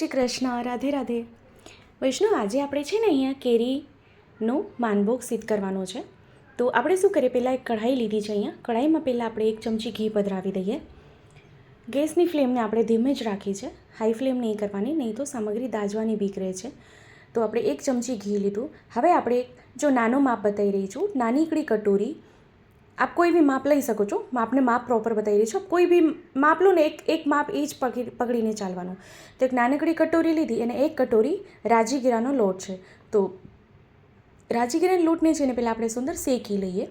શ્રી કૃષ્ણ, રાધે રાધે. વૈષ્ણવ, આજે આપણે છે ને અહીંયા કેરીનો માનભોગ સિદ્ધ કરવાનો છે. તો આપણે શું કરીએ? પહેલાં એક કઢાઈ લીધી છે અહીંયા. કઢાઈમાં પહેલાં આપણે એક ચમચી ઘી પધરાવી દઈએ. ગેસની ફ્લેમને આપણે ધીમે જ રાખી છે હાઈ ફ્લેમ નહીં કરવાની, નહીં તો સામગ્રી દાજવાની બીક રહે છે. તો આપણે એક ચમચી ઘી લીધું. હવે આપણે જો નાનો માપ બતાવી રહી છું નાનીકડી કટોરી આપ કોઈ બી માપ લઈ શકો છો. માપને માપ પ્રોપર બતાવી રહી છું. કોઈ બી માપ લો ને એક એક માપ એ જ પકડી, પકડીને ચાલવાનું. તો એક નાનકડી કટોરી લીધી અને એક કટોરી રાજીગીરાનો લોટ છે. તો રાજીગીરાના લોટને છે ને પહેલાં આપણે સુંદર શેકી લઈએ.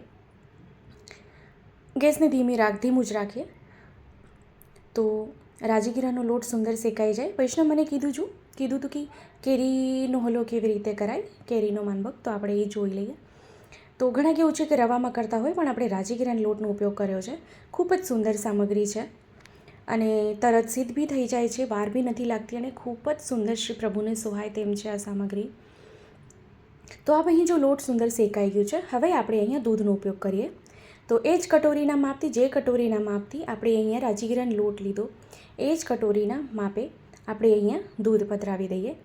ગેસને ધીમી રાખ, ધીમું જ રાખીએ. તો રાજીગીરાનો લોટ સુંદર શેકાઈ જાય. વૈષ્ણવ મને કીધું છું, કીધું હતું કે કેરીનો હલો કેવી રીતે કરાય? કેરીનો માનભગ તો આપણે એ જોઈ લઈએ. તો ઘણા કેવું છે કે રવામાં કરતા હોય, પણ આપણે રાજીગીરાના લોટનો ઉપયોગ કર્યો છે. ખૂબ જ સુંદર સામગ્રી છે. અને તરત સિદ્ધ બી થઈ જાય છે, વાર બી નથી લાગતી અને ખૂબ જ સુંદર શ્રી પ્રભુને સુહાય તેમ છે આ સામગ્રી. તો આ અહીં જો લોટ સુંદર શેકાઈ ગયું છે, હવે આપણે અહીંયા દૂધનો ઉપયોગ કરીએ. તો એ જ કટોરીના માપથી, જે કટોરીના માપથી આપણે અહીંયા રાજીગીરાનો લોટ લીધો, એ જ કટોરીના માપે આપણે અહીંયા દૂધ પધરાવી દઈએ.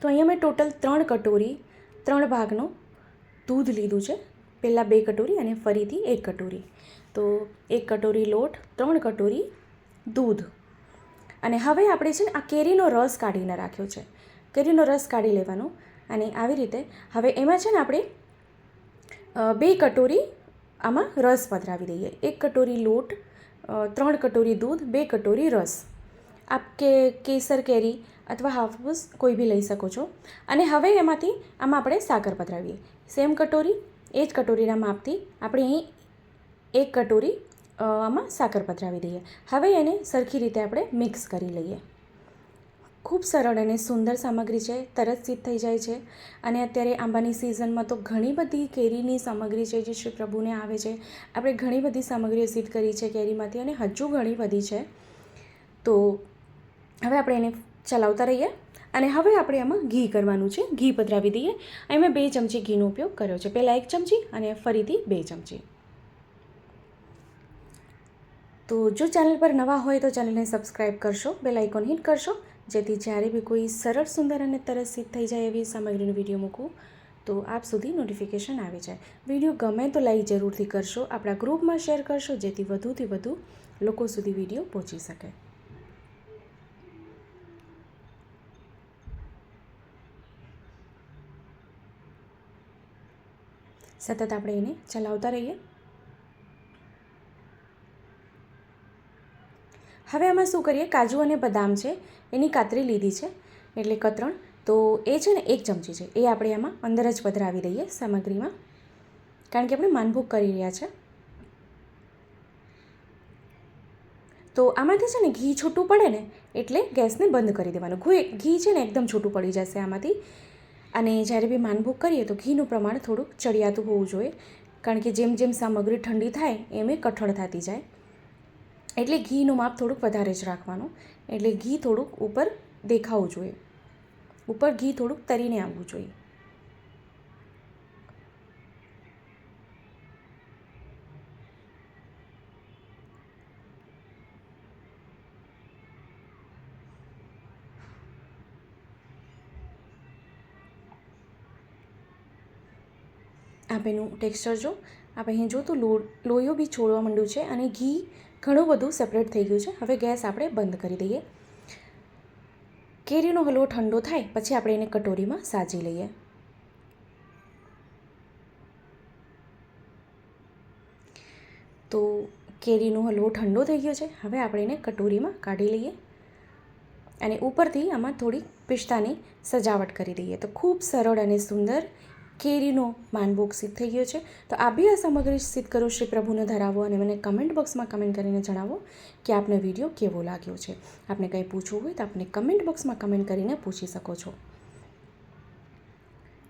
તો અહીંયા મેં ટોટલ ત્રણ કટોરી, ત્રણ ભાગનું દૂધ લીધું છે. પહેલાં બે કટોરી અને ફરીથી એક કટોરી. તો એક કટોરી લોટ, ત્રણ કટોરી દૂધ. અને હવે આપણે છે ને આ કેરીનો રસ કાઢીને રાખ્યો છે. કેરીનો રસ કાઢી લેવાનો અને આવી રીતે હવે એમાં છે ને આપણે બે કટોરી આમાં રસ પધરાવી દઈએ. એક કટોરી લોટ ત્રણ કટોરી દૂધ, બે કટોરી રસ. આપ કે કેસર કેરી અથવા હાફૂસ કોઈ બી લઈ શકો છો. અને હવે એમાંથી આમાં આપણે સાકર પધરાવીએ. સેમ કટોરી, એ જ કટોરીના માપથી આપણે અહીં એક કટોરી આમાં સાકર પધરાવી દઈએ. હવે એને સરખી રીતે આપણે મિક્સ કરી લઈએ. ખૂબ સરળ અને સુંદર સામગ્રી છે, તરત સિદ્ધ થઈ જાય છે. અને અત્યારે આંબાની સિઝનમાં તો ઘણી બધી કેરીની સામગ્રી છે જે શ્રી પ્રભુને આવે છે. આપણે ઘણી બધી સામગ્રીઓ સિદ્ધ કરી છે કેરીમાંથી અને હજુ ઘણી બધી છે. તો હવે આપણે એને ચલાવતા રહીએ અને હવે આપણે આમાં ઘી કરવાનું છે. ઘી પધરાવી દઈએ. અહીં મેં બે ચમચી ઘીનો ઉપયોગ કર્યો છે. પહેલાં એક ચમચી અને ફરીથી બે ચમચી. તો જો ચેનલ પર નવા હોય તો ચેનલને સબસ્ક્રાઈબ કરશો, બેલ આઇકોન હિટ કરશો, જેથી જ્યારે બી કોઈ સરળ, સુંદર અને તરસ સિદ્ધ થઈ જાય એવી સામગ્રીનો વીડિયો મૂકું, તો આપ સુધી નોટિફિકેશન આવી જાય. વીડિયો ગમે તો લાઈક જરૂરથી કરશો, આપણા ગ્રુપમાં શેર કરશો, જેથી વધુથી વધુ લોકો સુધી વીડિયો પહોંચી શકે. સતત આપણે એને ચલાવતા રહીએ. હવે આમાં શું કરીએ? કાજુ અને બદામ છે, એની કાતરી લીધી છે, એટલે કતરણ. તો એ છે ને એક ચમચી છે, એ આપણે આમાં અંદર જ પધરાવી દઈએ સામગ્રીમાં. કારણ કે આપણે માનભોગ કરી રહ્યા છે. તો આમાંથી છે ને ઘી છૂટું પડે ને, એટલે ગેસને બંધ કરી દેવાનું. ઘી ઘી છે ને એકદમ છૂટું પડી જશે આમાંથી. અને જ્યારે બી માનભોગ કરીએ તો ઘીનું પ્રમાણ થોડુંક ચડિયાતું હોવું જોઈએ, કારણ કે જેમ જેમ સામગ્રી ઠંડી થાય એમ એ કઠણ થતી જાય. એટલે ઘીનું માપ થોડુંક વધારે જ રાખવાનું, એટલે ઘી થોડુંક ઉપર દેખાવું જોઈએ. ઉપર ઘી થોડુંક તરીને આવવું જોઈએ. આપ એનું ટેક્સચર જો આપ અહીં જો તો લો, લોહીઓ બી છોડવા માંડ્યું છે અને ઘી ઘણું બધું સેપરેટ થઈ ગયું છે. હવે ગેસ આપણે બંધ કરી દઈએ. કેરીનો હલવો ઠંડો થાય, પછી આપણે એને કટોરીમાં સાજી લઈએ. તો કેરીનો હલવો ઠંડો થઈ ગયો છે. હવે આપણે એને કટોરીમાં કાઢી લઈએ અને ઉપરથી આમાં થોડી પિસ્તાની સજાવટ કરી દઈએ. તો ખૂબ સરળ અને સુંદર કેરીનો માનભોગ સિદ્ધ થઈ ગયો છે. તો આ બી આ સામગ્રી સિદ્ધ કરો, શ્રી પ્રભુને ધરાવો અને મને કમેન્ટ બોક્સમાં કમેન્ટ કરીને જણાવો કે આપને વીડિયો કેવો લાગ્યો છે. આપને કંઈ પૂછવું હોય તો આપને કમેન્ટ બોક્સમાં કમેન્ટ કરીને પૂછી શકો છો.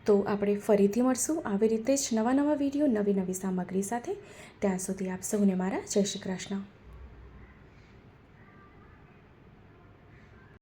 તો આપણે ફરીથી મળશું આવી રીતે જ નવા નવા વીડિયો નવી નવી સામગ્રી સાથે. ત્યાં સુધી આપ સૌને મારા જય શ્રી કૃષ્ણ.